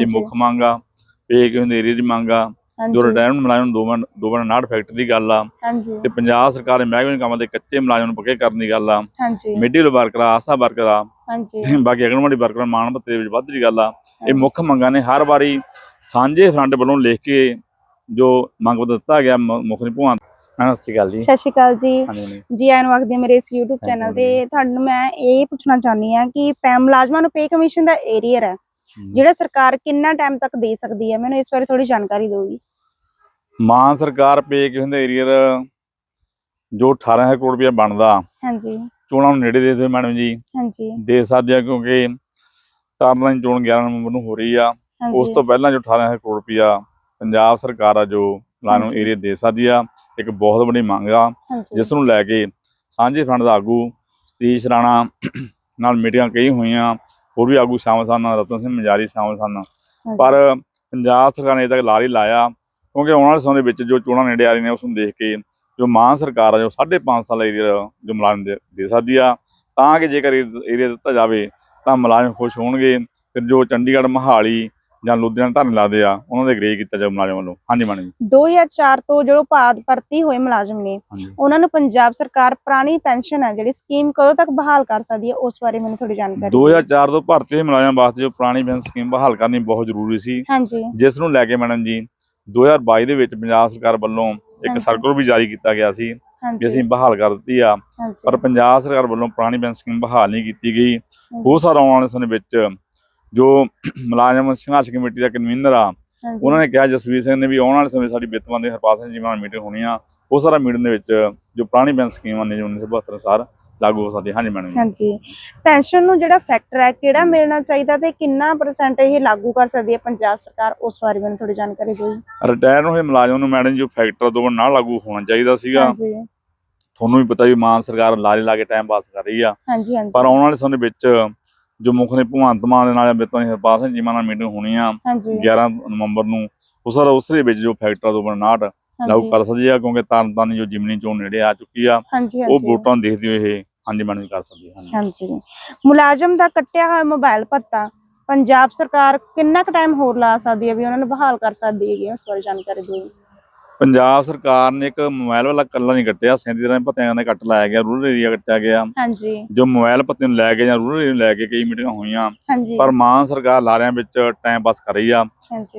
ਇਹ ਮੁੱਖ ਮੰਗ ਆ ਪੇ ਕਿ ਹਨੇਰੀ ਦੀ ਮੰਗ ਆ। ਜੋ ਰਿਟਾਇਰਮੈਂਟ ਮੁਲਾਜ਼ਮ ਦੋ ਬਣ ਦੋ ਬਣ 59 ਫੈਕਟਰੀ ਦੀ ਗੱਲ ਆ। ਤੇ ਪੰਜਾਬ ਸਰਕਾਰ ਦੇ ਮਹਿਕਮੇ ਦੇ ਕੰਮਾਂ ਦੇ ਕੱਚੇ ਮੁਲਾਜ਼ਮ ਨੂੰ ਪੱਕੇ ਕਰਨ ਦੀ ਗੱਲ ਆ। ਮਿਡਲ ਵਰਕਰ ਆ ਆਸਾ ਵਰਕਰ ਆ ਬਾਕੀ ਅਗਨਵਾੜੀ ਵਰਕਰ ਮਾਨ ਭੱਤੇ ਦੇ ਵਿੱਚ ਵੱਧ ਦੀ ਗੱਲ ਆ। ਇਹ ਮੁੱਖ ਮੰਗਾਂ ਨੇ ਹਰ ਵਾਰੀ ਸਾਂਝੇ ਫਰੰਟ ਵੱਲੋਂ ਲਿਖ ਕੇ ਜੋ ਮੰਗ ਦਿੱਤਾ ਗਿਆ ਮੁੱਖ ਨੇ ਹਾਂ ਸਤਿ ਸ਼੍ਰੀ ਅਕਾਲ ਜੀ। ਸਤਿ ਸ਼੍ਰੀ ਅਕਾਲ ਜੀ। ਆਇਆਂ ਨੂੰ ਆਖਦੀ ਮੇਰੇ ਇਸ YouTube ਚੈਨਲ ਤੇ। ਤੁਹਾਨੂੰ ਮੈਂ ਇਹ ਪੁੱਛਣਾ ਚਾਹੁੰਦੀ ਹਾਂ ਕਿ ਪੈ ਮੁਲਾਜ਼ਮਾਂ ਨੂੰ ਪੇ ਕਮਿਸ਼ਨ ਦਾ ਏਰੀਅਰ ਹੈ। ਜਿਹੜਾ ਸਰਕਾਰ ਕਿੰਨਾ ਟਾਈਮ ਤੱਕ ਦੇ ਸਕਦੀ ਹੈ? ਮੈਨੂੰ ਇਸ ਬਾਰੇ ਥੋੜੀ ਜਾਣਕਾਰੀ ਦਿਓਗੀ। ਮਾਨ ਸਰਕਾਰ ਪੇ ਕਿ ਹੁੰਦੇ ਏਰੀਅਰ ਜੋ 18000 ਕਰੋੜ ਰੁਪਇਆ ਬਣਦਾ। ਹਾਂਜੀ। ਚੋਣਾਂ ਨੂੰ ਨੇੜੇ ਦੇ ਦੇ ਮੈਡਮ ਜੀ। ਹਾਂਜੀ। ਦੇ ਸਕਦੇ ਆ ਕਿਉਂਕਿ ਦੀ ਚੋਣ 11 ਨਵੰਬਰ ਨੂੰ ਹੋ ਰਹੀ ਆ। ਉਸ ਤੋਂ ਪਹਿਲਾਂ ਜੋ 18000 ਕਰੋੜ ਰੁਪਇਆ ਪੰਜਾਬ ਸਰਕਾਰ ਆ ਜੋ ਲਾਨੂੰ। ਏਰੀਆ ਦੇ ਸਕਦੀ ਆ ਇੱਕ ਬਹੁਤ ਵੱਡੀ ਮੰਗ ਆ। ਜਿਸ ਨੂੰ ਲੈ ਕੇ ਸਾਂਝੇ ਫਰੰਟ ਦਾ ਆਗੂ ਸਤੀਸ਼ ਰਾਣਾ ਨਾਲ ਮੀਟਿੰਗਾਂ ਕਈ ਹੋਈਆਂ। ਹੋਰ ਵੀ ਆਗੂ ਸ਼ਾਮਲ ਸਨ ਰਤਨ ਸਿੰਘ ਮਜਾਰੀ ਸ਼ਾਮਲ ਸਨ। ਪਰ ਪੰਜਾਬ ਸਰਕਾਰ ਨੇ ਅਜੇ ਤੱਕ ਲਾਰੀ ਲਾਇਆ ਕਿਉਂਕਿ ਆਉਣ ਵਾਲੇ ਸਮੇਂ ਦੇ ਵਿੱਚ ਜੋ ਚੋਣਾਂ ਨੇੜੇ ਆ ਰਹੀਆਂ ਨੇ ਉਸ ਨੂੰ ਦੇਖ ਕੇ ਜੋ ਮਾਨ ਸਰਕਾਰ ਆ ਜੋ 5.5 ਸਾਲ ਏਰੀਆ ਜੋ ਮੁਲਾਜ਼ਮ ਦੇ ਦੇ ਸਕਦੀ ਆ ਤਾਂ ਕਿ ਜੇਕਰ ਏਰੀਆ ਦਿੱਤਾ ਜਾਵੇ ਤਾਂ ਮੁਲਾਜ਼ਮ ਖੁਸ਼ ਹੋਣਗੇ। ਫਿਰ ਜੋ ਚੰਡੀਗੜ੍ਹ ਮਹਾਲੀ ਜਾਂ ਲੁਧਿਆਣਾ ਧਰਨੇ ਲਾਦੇ ਆ ਉਹਨਾਂ ਦੇ ਅਗਰੀ ਕੀਤਾ ਜਾਵੇ ਮੁਲਾਜ਼ਮ ਵੱਲੋਂ। ਹਾਂਜੀ ਮੈਡਮ ਜੀ। 2004 ਤੋਂ ਜੋ ਭਾਰਤ ਭਰਤੀ ਹੋਏ ਮੁਲਾਜ਼ਮ ਨੇ ਹਾਂਜੀ। ਉਹਨਾਂ ਨੂੰ ਪੰਜਾਬ ਸਰਕਾਰ ਪੁਰਾਣੀ ਪੈਨਸ਼ਨ ਹੈ ਜਿਹੜੀ ਸਕੀਮ ਕਦੋਂ ਤੱਕ ਬਹਾਲ ਕਰ ਸਕਦੀ ਹੈ ਉਸ ਬਾਰੇ ਮੈਨੂੰ ਥੋੜੀ ਜਾਣਕਾਰੀ ਦਿਓ। 2004 ਤੋਂ ਭਰਤੀ ਹੋਏ ਮੁਲਾਜ਼ਮਾਂ ਵਾਸਤੇ ਜੋ ਪੁਰਾਣੀ ਪੈਨਸ਼ਨ ਸਕੀਮ ਬਹਾਲ ਕਰਨੀ ਬਹੁਤ ਜ਼ਰੂਰੀ ਸੀ। ਹਾਂਜੀ। ਜਿਸ ਨੂੰ ਲੈ ਕੇ ਮੈਡਮ ਜੀ 2022 ਦੇ ਵਿੱਚ ਪੰਜਾਬ ਸਰਕਾਰ ਵੱਲੋਂ ਇੱਕ। ਸਰਕੂਲਰ ਵੀ ਜਾਰੀ ਕੀਤਾ ਗਿਆ ਸੀ ਵੀ ਹਾਂਜੀ। ਅਸੀਂ ਬਹਾਲ ਕਰ ਦਿੱਤੀ ਆ। ਪਰ ਪੰਜਾਬ ਸਰਕਾਰ ਵੱਲੋਂ ਪੁਰਾਣੀ ਪੈਨਸ਼ਨ ਸਕੀਮ ਬਹਾਲ ਨਹੀਂ ਕੀਤੀ ਗਈ। ਬਹੁਤ ਸਾਰਾ ਆਉਣ ਵਾਲੇ ਸਮੇਂ ਵਿੱਚ ਜੋ ਮੁਲਾਜ਼ਮ ਸੰਘਰਸ਼ ਕਮੇਟੀ ਦਾ ਕਨਵੀਨਰ ਆ ਉਹਨਾਂ ਨੇ ਕਿਹਾ ਜਸਵੀਰ ਸਿੰਘ ਨੇ ਵੀ ਆਉਣ ਵਾਲੇ ਸਮੇਂ ਸਾਡੀ ਬਿੱਤਵਾਂ ਦੇ ਹਰਪਾਲ ਸਿੰਘ ਜੀ ਨਾਲ ਮੀਟਿੰਗ ਹੋਣੀ ਆ। ਉਹ ਸਾਰਾ ਮੀਟਿੰਗ ਦੇ ਵਿੱਚ ਜੋ ਪੁਰਾਣੀ ਪੈਨਸ਼ਨ ਸਕੀਮਾਂ ਨੇ ਜੋ 1972 ਅਨੁਸਾਰ ਲਾਗੂ ਹੋ ਸਕਦੀ ਹਾਂਜੀ ਮੈਡਮ ਹਾਂਜੀ। ਪੈਨਸ਼ਨ ਨੂੰ ਜਿਹੜਾ ਫੈਕਟਰ ਹੈ ਕਿਹੜਾ ਮਿਲਣਾ ਚਾਹੀਦਾ ਤੇ ਕਿੰਨਾ ਪਰਸੈਂਟ ਇਹ ਲਾਗੂ ਕਰ ਸਕਦੀ ਹੈ ਪੰਜਾਬ ਸਰਕਾਰ? ਉਸ ਬਾਰੇ ਮੈਨੂੰ ਥੋੜੀ ਜਾਣਕਾਰੀ ਦਿਓ। ਰਿਟਾਇਰ ਹੋਏ ਮੁਲਾਜ਼ਮ ਨੂੰ ਮੈਡਮ ਜੀ ਫੈਕਟਰ ਤੋਂ ਨਾਲ ਲਾਗੂ ਹੋਣਾ ਚਾਹੀਦਾ ਸੀਗਾ। ਹਾਂਜੀ। ਤੁਹਾਨੂੰ ਵੀ ਪਤਾ ਵੀ ਮਾਨ ਸਰਕਾਰ ਲਾਰੇ ਲਾ ਕੇ ਟਾਈਮ ਪਾਸ ਕਰ ਰਹੀ ਆ। ਹਾਂਜੀ ਹਾਂਜੀ। ਪਰ ਆਉਣ ਵਾਲੇ ਸਮੇਂ ਵਿੱਚ ਜੋ ਮੁੱਖ ਨੇ ਭਗਵੰਤ ਮਾਨ ਦੇ ਨਾਲ ਬਿੱਤਾਂ ਦੀ ਹਰਪਾਲ ਸਿੰਘ ਜੀਮਾ ਨਾਲ ਮੀਟਿੰਗ ਹੋਣੀ ਆ ਹਾਂਜੀ। 11 ਨਵੰਬਰ ਨੂੰ। ਉਸ ਸਾਰਾ ਉਸ ਦੇ ਵਿੱਚ ਜੋ ਫੈਕਟਰ ਤੋਂ 59 ਲਾਗੂ ਕਰ ਸਕਦੀ ਆ ਕਿਉਂਕਿ ਤਰਨ ਤਾਰਨ ਜੋ ਜਿਮਨੀ ਚੋਣ ਨੇੜੇ ਆ ਚੁੱਕੀ ਆ ਉਹ ਵੋਟਾਂ ਦੇਖਦੇ ਹੋਏ ਇਹ ਹਾਂਜੀ ਮੈਡਮ ਕਰ ਸਕਦੀ ਆ ਹਾਂਜੀ। ਮੁਲਾਜ਼ਮ ਦਾ ਕੱਟਿਆ ਹੋਇਆ ਮੋਬਾਈਲ ਭੱਤਾ ਪੰਜਾਬ ਸਰਕਾਰ ਕਿੰਨਾ ਕੁ ਟਾਈਮ ਹੋਰ ਲਾ ਸਕਦੀ ਹੈ ਵੀ ਉਹਨਾਂ ਨੂੰ ਬਹਾਲ ਕਰ ਸਕਦੀ ਹੈ? ਉਸ ਬਾਰੇ ਜਾਣਕਾਰੀ ਦਿਓ। ਪੰਜਾਬ ਸਰਕਾਰ ਨੇ ਇੱਕ ਮੋਬਾਈਲ ਵਾਲਾ ਕੱਲਾ ਨਹੀਂ ਕੱਟਿਆ 37 ਤਰ੍ਹਾਂ ਦੇ ਭੱਤਿਆਂ ਦਾ ਕੱਟ ਲਾਇਆ ਗਿਆ ਰੂਰਲ ਏਰੀਆ ਕੱਟਿਆ ਗਿਆ। ਹਾਂਜੀ। ਜੋ ਮੋਬਾਈਲ ਭੱਤੇ ਨੂੰ ਲੈ ਕੇ ਜਾਂ ਰੂਰਲ ਏਰੀਆ ਨੂੰ ਲੈ ਕੇ ਕਈ ਮੀਟਿੰਗਾਂ ਹੋਈਆਂ ਪਰ ਮਾਨ ਸਰਕਾਰ ਲਾਰਿਆਂ ਵਿੱਚ ਟਾਈਮ ਪਾਸ ਕਰ ਰਹੀ ਆ।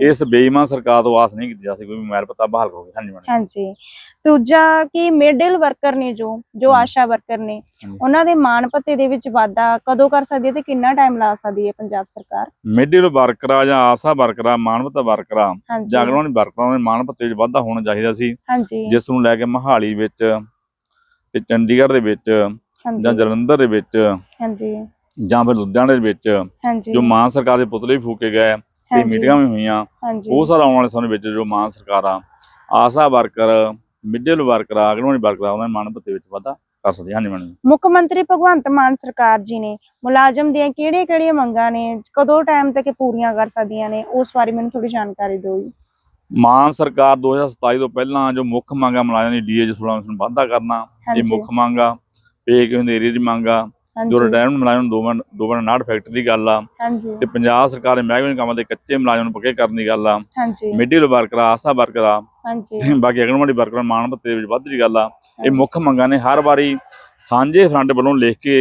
ਇਸ ਬੇਈਮਾਨ ਸਰਕਾਰ ਤੋਂ ਆਸ ਨਹੀਂ ਕੀਤੀ ਜਾ ਸਕਦੀ ਕੋਈ ਮੋਬਾਈਲ ਪੱਤਾ ਬਹਾਲ ਕਰੋਗੇ ਹਾਂਜੀ ਹਾਂਜੀ। ਦੂਜਾ ਕਿ ਮਿਡਲ ਵਰਕਰ ਨੇ ਜੋ ਜੋ। ਆਸ਼ਾ ਵਰਕਰ ਨੇ। ਉਹਨਾਂ ਦੇ ਮਾਣ ਭੱਤੇ ਦੇ ਵਿੱਚ ਵਾਧਾ ਕਦੋਂ ਕਰ ਸਕਦੀ ਹੈ ਤੇ ਕਿੰਨਾ ਟਾਈਮ ਲਾ ਸਕਦੀ ਹੈ ਪੰਜਾਬ ਸਰਕਾਰ? ਮਿਡਲ ਵਰਕਰ ਜਾਂ ਆਸਾ ਵਰਕਰ ਆ ਮਾਨਵਤਾ ਵਰਕਰ ਆ ਹਾਂਜੀ। ਜਾਂ ਅਗਰਵਾਨੀ ਵਰਕਰਾਂ ਦੇ ਮਾਨ ਭੱਤੇ ਵਿੱਚ ਵਾਧਾ ਹੋਣਾ ਚਾਹੀਦਾ ਸੀ। ਜਿਸ ਨੂੰ ਲੈ ਕੇ ਮਹਾਲੀ ਵਿੱਚ ਤੇ ਚੰਡੀਗੜ੍ਹ ਦੇ ਵਿੱਚ ਜਾਂ ਜਲੰਧਰ ਦੇ ਵਿੱਚ ਹਾਂਜੀ। ਜਾਂ ਫਿਰ ਲੁਧਿਆਣੇ ਦੇ ਵਿੱਚ ਜੋ ਮਾਨ ਸਰਕਾਰ ਦੇ ਪੁਤਲੇ ਵੀ ਫੂਕੇ ਗਏ ਤੇ ਮੀਟਿੰਗਾਂ ਵੀ ਹੋਈਆਂ ਉਹ ਸਾਰਾ ਆਉਣ ਵਾਲੇ ਸਮੇਂ ਵਿੱਚ ਜੋ ਮਾਨ ਸਰਕਾਰ ਆ ਆਸਾ ਵਰਕਰ ਮਿਡਲ ਵਰਕਰ ਆ ਅਗਰਵਾਨੀ ਵਰਕਰ ਉਹਨਾਂ ਦੇ ਭੱਤੇ ਵਿੱਚ ਵਾਧਾ ਕਰ ਸਕਦੀ ਹਾਂਜੀ ਮੈਡਮ ਮੁੱਖ ਮੰਤਰੀ ਭਗਵੰਤ ਮਾਨ ਸਰਕਾਰ ਜੀ ਨੇ ਮੁਲਾਜ਼ਮ ਦੀਆਂ ਕਿਹੜੀਆਂ-ਕਿਹੜੀਆਂ ਮੰਗਾਂ ਨੇ ਕਦੋਂ ਟਾਈਮ ਤੱਕ ਪੂਰੀਆਂ ਕਰ ਸਕਦੀਆਂ ਨੇ ਉਸ ਬਾਰੇ ਮੈਨੂੰ ਥੋੜੀ ਜਾਣਕਾਰੀ ਦਿਓ ਜੀ। ਮਾਨ ਸਰਕਾਰ 2027 ਤੋਂ ਪਹਿਲਾਂ ਜੋ ਮੁੱਖ ਮੰਗਾਂ ਮੁਲਾਜ਼ਮਾਂ ਦੀ ਡੀਏ 16 ਨੂੰ ਵਾਧਾ ਕਰਨਾ ਇਹ ਮੁੱਖ ਮੰਗ ਪੇ ਕਿ ਹਨੇਰੀ ਦੀ ਮੰਗ ਜੋ ਹਾਂਜੀ ਰਿਟਾਇਰਮੈਂਟ ਮੁਲਾਜ਼ਮ ਨੂੰ ਦੋ ਬਣ ਦੋ ਬਣ 59 ਫੈਕਟਰੀ ਦੀ ਗੱਲ ਆ ਤੇ ਪੰਜਾਬ ਸਰਕਾਰ ਦੇ ਮਹਿਕਮੇ ਕੰਮਾਂ ਦੇ ਕੱਚੇ ਮੁਲਾਜ਼ਮ ਨੂੰ ਪੱਕੇ ਕਰਨ ਦੀ ਗੱਲ ਆ ਹਾਂਜੀ। ਮਿਡਲ ਵਰਕਰ ਆਸਾ ਵਰਕਰ ਆ ਬਾਕੀ ਅਗਨਵਾੜੀ ਵਰਕਰ ਮਾਨ ਭੱਤੇ ਵਿੱਚ ਵੱਧ ਦੀ ਗੱਲ ਆ। ਇਹ ਮੁੱਖ ਮੰਗਾਂ ਨੇ ਹਰ ਵਾਰੀ ਸਾਂਝੇ ਫਰੰਟ ਵੱਲੋਂ ਲਿਖ ਕੇ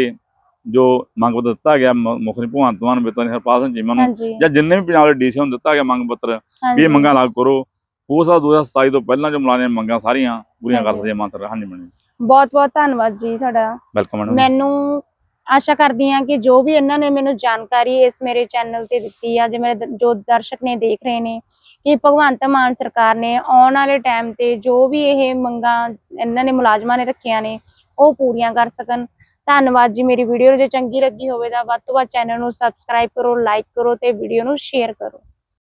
ਜੋ ਮੰਗ ਪੱਤਰ ਦਿੱਤਾ ਗਿਆ ਮ- ਮੁੱਖ ਨੇ ਭਗਵੰਤ ਮਾਨ ਬਿੱਤਾਂ ਦੀ ਹਰਪਾਲ ਸਿੰਘ ਚੀਮਾ ਨੂੰ ਜਾਂ ਜਿੰਨੇ ਵੀ ਪੰਜਾਬ ਦੇ ਡੀਸੀ ਨੂੰ ਦਿੱਤਾ ਗਿਆ ਮੰਗ ਪੱਤਰ। ਵੀ ਇਹ ਮੰਗਾਂ ਲਾਗੂ ਕਰੋ। ਹੋ ਸਕਦਾ 2027 ਤੋਂ ਪਹਿਲਾਂ ਜੋ ਮੁਲਾਜ਼ਮ ਮੰਗਾਂ ਸਾਰੀਆਂ ਪੂਰੀਆਂ ਕਰ। ਸਕਦੇ ਸਰਕਾਰ ਹਾਂਜੀ ਮੈਡਮ ਬਹੁਤ-ਬਹੁਤ ਧੰਨਵਾਦ ਜੀ ਤੁਹਾਡਾ। ਵੈਲਕਮ ਮੈਡਮ ਮੈਨੂੰ ਆਸ਼ਾ ਕਰਦੀ ਹਾਂ ਕਿ ਜੋ ਵੀ ਇਹਨਾਂ ਨੇ ਮੈਨੂੰ ਜਾਣਕਾਰੀ ਇਸ ਮੇਰੇ ਚੈਨਲ ਤੇ ਦਿੱਤੀ ਆ ਜੇ ਮੇਰੇ ਜੋ ਦਰਸ਼ਕ ਨੇ ਦੇਖ ਰਹੇ ਨੇ, ਕਿ ਭਗਵੰਤ ਮਾਨ ਸਰਕਾਰ ਨੇ ਆਉਣ ਵਾਲੇ ਟਾਈਮ ਤੇ ਜੋ ਵੀ ਇਹ ਮੰਗਾਂ ਇਹਨਾਂ ਨੇ ਮੁਲਾਜ਼ਮਾਂ ਨੇ ਰੱਖੀਆਂ ਨੇ, ਉਹ ਪੂਰੀਆਂ ਕਰ ਸਕਣ। ਧੰਨਵਾਦ ਜੀ, ਮੇਰੀ ਵੀਡੀਓ ਜੇ ਚੰਗੀ ਲੱਗੀ ਹੋਵੇ ਤਾਂ ਵੱਧ ਤੋਂ ਵੱਧ ਚੈਨਲ ਨੂੰ ਸਬਸਕ੍ਰਾਈਬ ਕਰੋ ਲਾਈਕ ਕਰੋ ਤੇ ਵੀਡੀਓ ਨੂੰ ਸ਼ੇਅਰ ਕਰੋ।